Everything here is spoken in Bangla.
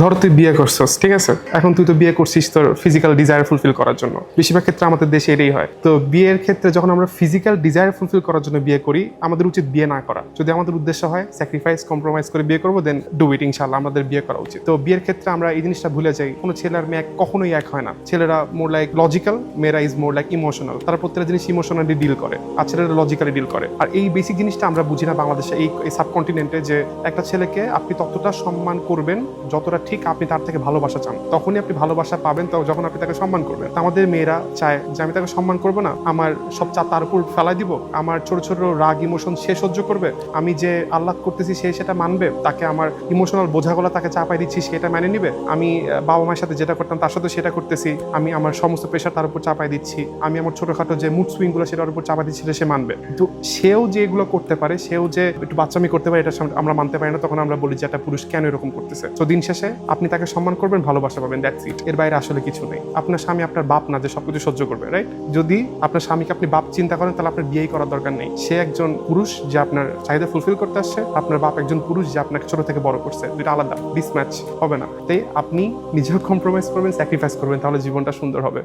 ধর তুই বিয়ে করছিস, ঠিক আছে? এখন তুই তো বিয়ে করছিস তোর ফিজিক্যাল ডিজায়ার ফুলফিল করার জন্য। বেশিরভাগ ক্ষেত্রে আমাদের দেশে এটাই হয়। তো বিয়ের ক্ষেত্রে যখন আমরা ফিজিক্যাল ডিজায়ার ফুলফিল করার জন্য বিয়ে করি, আমাদের উচিত বিয়ে না করা। যদি আমাদের উদ্দেশ্য হয় স্যাক্রিফাইস কম্প্রোমাইজ করে বিয়ে করব দেন ডু ইট ইনশাল্লাহ আমাদের বিয়ে করা উচিত। তো বিয়ের ক্ষেত্রে আমরা এই জিনিসটা ভুলে যাই, কোনো ছেলে আর মেয়ে কখনোই এক হয় না। ছেলেরা মোর লাইক লজিক্যাল মেয়েরা ইজ মোর লাইক ইমোশনাল তারা প্রত্যেকটা জিনিস ইমোশনালি ডিল করে, আর ছেলেরা লজিক্যালি ডিল করে। আর এই বেসিক জিনিসটা আমরা বুঝি না বাংলাদেশে, এই সাবকন্টিনেন্টে যে একটা ছেলেকে আপনি ততটা সম্মান করবেন, যতটা ঠিক আপনি তার থেকে ভালোবাসা চান। তখনই আপনি ভালোবাসা পাবেন, তো যখন আপনি তাকে সম্মান করবেন। আমাদের মেয়েরা চায় যে আমি তাকে সম্মান করব না, আমার সব চা তার উপর ফেলাই দিব, আমার ছোট ছোট রাগ ইমোশন সে সহ্য করবে, আমি যে আল্লাহ করতেছি সে সেটা মানবে, তাকে আমার ইমোশনাল বোঝাগুলো তাকে চাপাই দিচ্ছি সেটা মেনে নিবে, আমি বাবা মায়ের সাথে যেটা করতাম তার সাথে সেটা করতেছি, আমি আমার সমস্ত প্রেশার তার উপর চাপাই দিচ্ছি, আমি আমার ছোটখাটো যে মুড সুইংগুলো সেটার উপর চাপাই দিচ্ছি সে মানবে। তো সেও যে এগুলো করতে পারে, সেও যে একটু বাচ্চামি করতে পারে, এটা আমরা মানতে পারি না, তখন আমরা বলি যে একটা পুরুষ কেন এরকম করতেছে? তো দিন শেষে আপনি তাকে সম্মান করবেন, ভালোবাসা পাবেন দ্যাটস ইট এর বাইরে আসলে কিছু নেই। আপনার স্বামী আপনার বাপ না, যে সবকিছু সহ্য করবে রাইট যদি আপনার স্বামীকে আপনি বাপ চিন্তা করেন, তাহলে আপনার বিয়েই করার দরকার নেই। সে একজন পুরুষ যে আপনার চাহিদা ফুলফিল করতে আসছে, আপনার বাপ একজন পুরুষ যে আপনাকে ছোট থেকে বড় করছে। দুটো আলাদা ডিসম্যাচ হবে না। তাই আপনি নিজেও কম্প্রোমাইজ করবেন স্যাক্রিফাইস করবেন, তাহলে জীবনটা সুন্দর হবে।